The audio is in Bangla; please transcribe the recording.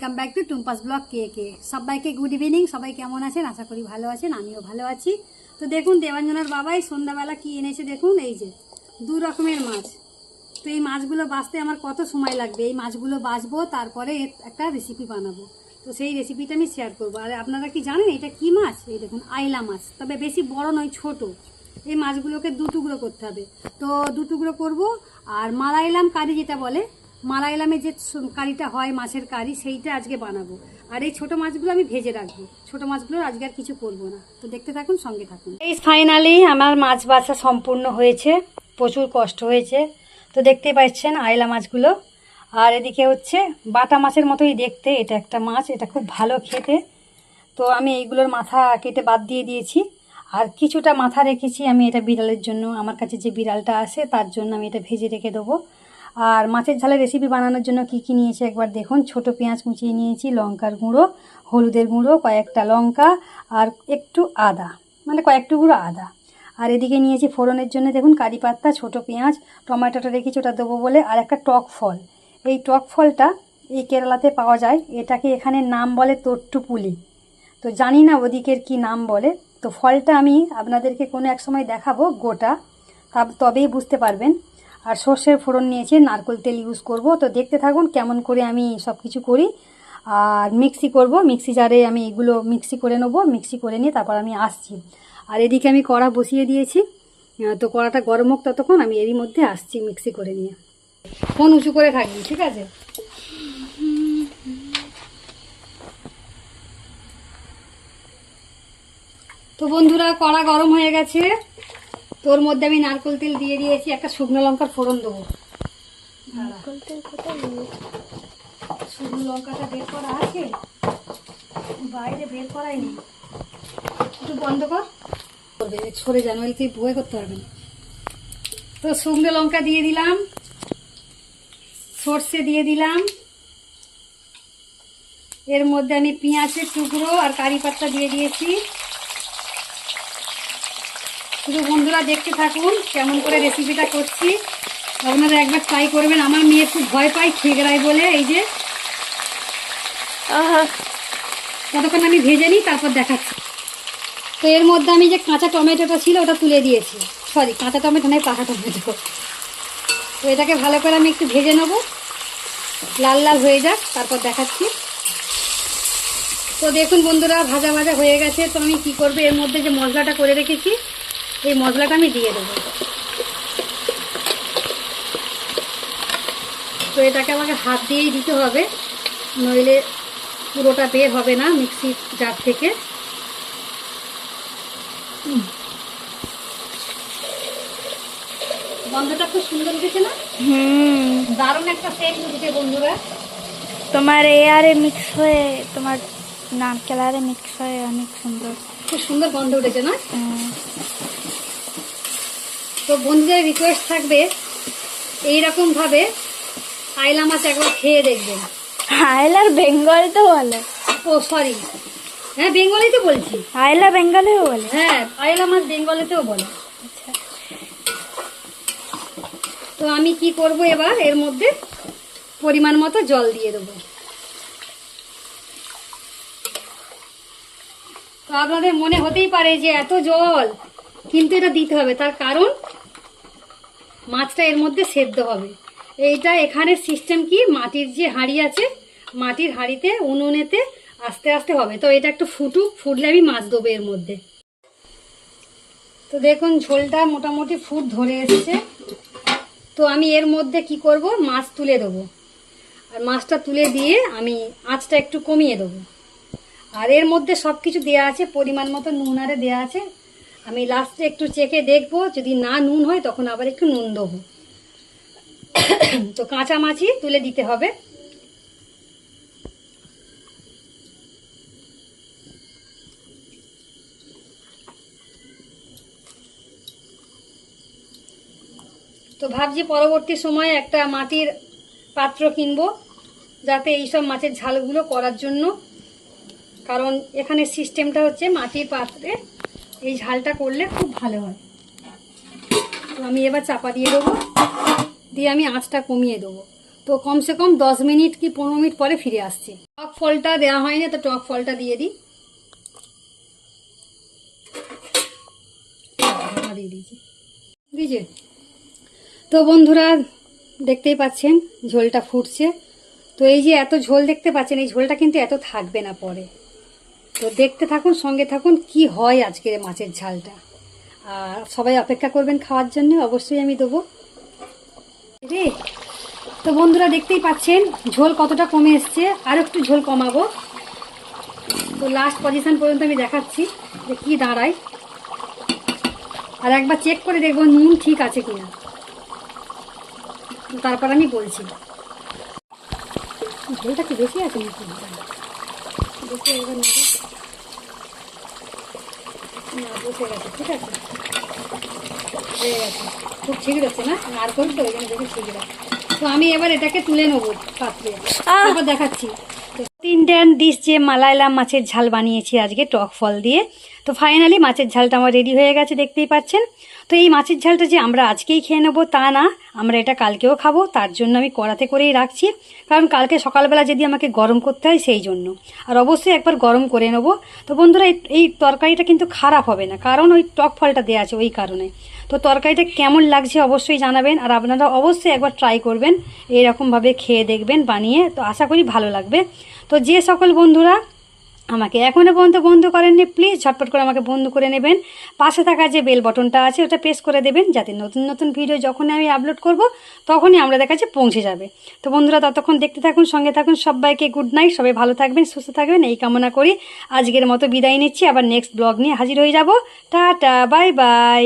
Welcome back to Tumpa's blog কে কে সবাইকে গুড ইভিনিং সবাই কেমন আছেন? আশা করি ভালো আছেন, আমিও ভালো আছি। তো দেখুন, দেবাঞ্জনার বাবাই সন্ধ্যাবেলা কি এনেছে দেখুন, এই যে, দু রকমের মাছ। তো এই মাছগুলো বাঁচতে আমার কত সময় লাগবে? এই মাছগুলো বাঁচবো, তারপরে একটা রেসিপি বানাবো। তো সেই রেসিপিটা আমি শেয়ার করব। আর আপনারা কি জানেন, এটা কি মাছ? এই দেখুন, আইলা মাছ। তবে বেশি বড় নয়, ছোট। এই মাছগুলোকে দু টুকরো করতে হবে। তো দু টুকরো করব, আর মালাইলাম কারি যেটা বলে মালাইলামে যে কারিটা হয়, মাছের কারি, সেইটা আজকে বানাবো। আর এই ছোট মাছগুলো আমি ভেজে রাখব। ছোট মাছগুলো আজকে আর কিছু করব না। তো দেখতে থাকুন, সঙ্গে থাকুন। এই ফাইনালি আমার মাছ বাছা সম্পূর্ণ হয়েছে। প্রচুর কষ্ট হয়েছে। তো দেখতেই পাচ্ছেন আয়লা মাছগুলো। আর এদিকে হচ্ছে বাটা মাছের মতোই দেখতে। এটা একটা মাছ, এটা খুব ভালো খেতে। তো আমি এইগুলোর মাথা কেটে বাদ দিয়ে দিয়েছি। আর কিছুটা মাথা রেখেছি আমি এটা বিড়ালের জন্য। আমার কাছে যে বিড়ালটা আছে, তার জন্য আমি এটা ভেজে রেখে দেবো। আর মাছের ঝালের রেসিপি বানানোর জন্য কি কি নিয়েছি একবার দেখুন। ছোট পেঁয়াজ কুচিয়ে নিয়েছি, লঙ্কার গুঁড়ো, হলুদের গুঁড়ো, কয়েকটা লঙ্কা আর একটু আদা মানে কয়েকটু গুঁড়ো আদা। আর এদিকে নিয়েছি ফোড়নের জন্য দেখুন কারি পাত্তা ছোটো পেঁয়াজ, টমেটোটা রেখেছি ওটা দেবো বলে, আর একটা টক ফল। এই টক ফলটা এই কেরালাতে পাওয়া যায়, এটাকে এখানে নাম বলে তট্টু পুলি তো জানি না ওদিকের কি নাম বলে, তো ফলটা আমি আপনাদেরকে কোনো এক সময় দেখাবো গোটা তবেই বুঝতে পারবেন। আর সর্ষের ফোড়ন নিয়েছি, নারকোল তেল ইউজ করব। তো দেখতে থাকুন কেমন করে আমি সব কিছু করি। আর মিক্সি করব মিক্সি জারে আমি এগুলো মিক্সি করে নেব মিক্সি করে নিয়ে তারপর আমি আসছি। আর এদিকে আমি কড়া বসিয়ে দিয়েছি। তো কড়াটা গরম হোক ততক্ষণ আমি এরই মধ্যে আসছি মিক্সি করে নিয়ে। ফোন উঁচু করে থাকবি, ঠিক আছে? তো বন্ধুরা, কড়া গরম হয়ে গেছে। তোর মধ্যে আমি নারকোল তেল দিয়ে দিয়েছি একটা শুকনো লঙ্কার ফোড়ন দেবো। শুকনো লঙ্কাটা বের করা আছে? বাইরে বের করাই নেই। একটু বন্ধ কর। করবে সরে ওই তুই বয়ে করতে পারবে না। তো শুকনো লঙ্কা দিয়ে দিলাম। সর্ষে দিয়ে দিলাম। এর মধ্যে আমি পেঁয়াজের টুকরো আর কারি পাত্তা দিয়ে দিয়েছি। শুধু বন্ধুরা দেখতে থাকুন কেমন করে রেসিপিটা করছি। আপনারা একবার ট্রাই করবেন। আমার মেয়ে খুব ভয় পায় ঠিকরাই বলে এই যে। ততক্ষণ আমি ভেজে নিই তারপর দেখাচ্ছি। তো এর মধ্যে আমি যে কাঁচা টমেটোটা ছিল ওটা তুলে দিয়েছি। সরি কাঁচা টমেটো নয় পাকা টমেটো। তো এটাকে ভালো করে আমি একটু ভেজে নেব। লাল লাল হয়ে যাক তারপর দেখাচ্ছি। তো দেখুন বন্ধুরা ভাজা ভাজা হয়ে গেছে। তো আমি কি করব? এর মধ্যে যে মশলাটা করে রেখেছি এই মশলাটা আমি দিয়ে দেবো। তো এটাকে আমাকে হাত দিয়েই দিতে হবে নইলে পুরোটা বের হবে না মিক্সি জার থেকে। গন্ধটা খুব সুন্দর উঠেছে না? হুম। দারুণ একটা সেন্ট উঠেছে বন্ধুরা। তোমার এয়ারে মিক্স হয়ে তোমার নারকেল আরে মিক্স হয়ে অনেক সুন্দর। খুব সুন্দর গন্ধ উঠেছে না? হুম। তো বন্ধুদের রিকোয়েস্ট থাকবে এইরকম ভাবে আইলা মাছ একবার খেয়ে দেখবেন আইলার বেঙ্গল তো বলে। ও সরি হ্যাঁ বেঙ্গলিতে বলছি। আইলা বেঙ্গলেও বলে। হ্যাঁ আইলা মাছ বেঙ্গলিতেও বলে। তো আমি কি করব এবার? এর মধ্যে পরিমাণ মতো জল দিয়ে দেবো। তো আপনাদের মনে হতেই পারে যে এত জল কিন্তু এটা দিতে হবে। তার কারণ মাছটা এর মধ্যে সেদ্ধ হবে। এইটা এখানে সিস্টেম কি? মাটির যে হাঁড়ি আছে, মাটির হাঁড়িতে উনুনেতে আস্তে আস্তে হবে। তো এটা একটু ফুটুক, ফুটলে আমি মাছ দেবো এর মধ্যে। তো দেখুন, ঝোলটা মোটামুটি ফুট ধরে এসেছে। তো আমি এর মধ্যে কি করব? মাছ তুলে দেবো। আর মাছটা তুলে দিয়ে আমি আঁচটা একটু কমিয়ে দেবো। আর এর মধ্যে সব কিছু দেওয়া আছে, পরিমাণ মতো নুন আরে দেওয়া আছে। আমি লাস্টে একটু চেখে দেখব, যদি না নুন হয়, তখন আবার একটু নুন দেবো। তো কাঁচা মাছই তুলে দিতে হবে। তো ভাবছি পরবর্তী সময়ে একটা মাটির পাত্র কিনবো, যাতে এইসব মাছের ঝালগুলো করার জন্য। কারণ এখানে সিস্টেমটা হচ্ছে মাটির পাত্রে এই ঝালটা করলে খুব ভালো হয়। তো আমি এবার চাপা দিয়ে দেবো। দিয়ে আমি আঁচটা কমিয়ে দেবো। তো কমসে কম দশ মিনিট কি পনেরো মিনিট পরে ফিরে আসছে। টক ফলটা দেওয়া হয়নি, তো টক ফলটা দিয়ে দিই। দিয়ে তো বন্ধুরা, দেখতেই পাচ্ছেন ঝোলটা ফুটছে। তো এই যে এত ঝোল দেখতে পাচ্ছেন, এই ঝোলটা কিন্তু এত থাকবে না পরে। তো দেখতে থাকুন, সঙ্গে থাকুন, কি হয় আজকের মাছের ঝালটা। আর সবাই অপেক্ষা করবেন খাওয়ার জন্য, অবশ্যই আমি দেবো। রে, তো বন্ধুরা দেখতেই পাচ্ছেন, ঝোল কতটা কমে এসছে, আর একটু ঝোল কমাবো। তো লাস্ট পজিশন পর্যন্ত আমি দেখাচ্ছি যে কী দাঁড়ায়। আর একবার চেক করে দেখব নুন ঠিক আছে কিনা। তারপর আমি বলছি। ঝোলটা কি বেশি আছে নাকি? বেশি। না বসে গেছে ঠিক আছে হয়ে গেছে খুব না আর ওই জন্য তো আমি এবার এটাকে তুলে নেব পাত্রে দেখাচ্ছি। ইন্ডিয়ান ডিশ যে মালাইলাম মাছের ঝাল বানিয়েছি আজকে, টক ফল দিয়ে। তো ফাইনালি মাছের ঝালটা আমার রেডি হয়ে গেছে, দেখতেই পাচ্ছেন। তো এই মাছের ঝালটা যে আমরা আজকেই খেয়ে নেব, তা না। আমরা এটা কালকেও খাব, তার জন্য আমি কড়াতে করেই রাখছি। কারণ কালকে সকালবেলা যদি আমাকে গরম করতে হয়, সেই জন্য। আর অবশ্যই একবার গরম করে নেব। তো বন্ধুরা, এই- এই তরকারিটা কিন্তু খারাপ হবে না, কারণ ওই টক ফলটা দেওয়া আছে ওই কারণে। তো তরকারিটা কেমন লাগছে অবশ্যই জানাবেন, আর আপনারা অবশ্যই একবার ট্রাই করবেন, এইরকমভাবে খেয়ে দেখবেন, বানিয়ে, তো আশা করি ভালো লাগবে। তো যে সকল বন্ধুরা আমাকে এখনও পর্যন্ত বন্ধু করেননি প্লিজ ঝটপট করে আমাকে বন্ধু করে নেবেন। পাশে থাকা যে বেল বটনটা আছে, ওটা প্রেস করে দেবেন, যাতে নতুন নতুন ভিডিও যখনই আমি আপলোড করব, তখনই আমাদের কাছে পৌঁছে যাবে। তো বন্ধুরা, ততক্ষণ দেখতে থাকুন, সঙ্গে থাকুন, সবাইকে গুড নাইট সবাই ভালো থাকবেন, সুস্থ থাকবেন, এই কামনা করি। আজকের মতো বিদায় নিচ্ছি, আবার নেক্সট ব্লগ নিয়ে হাজির হয়ে যাব। Tata bye bye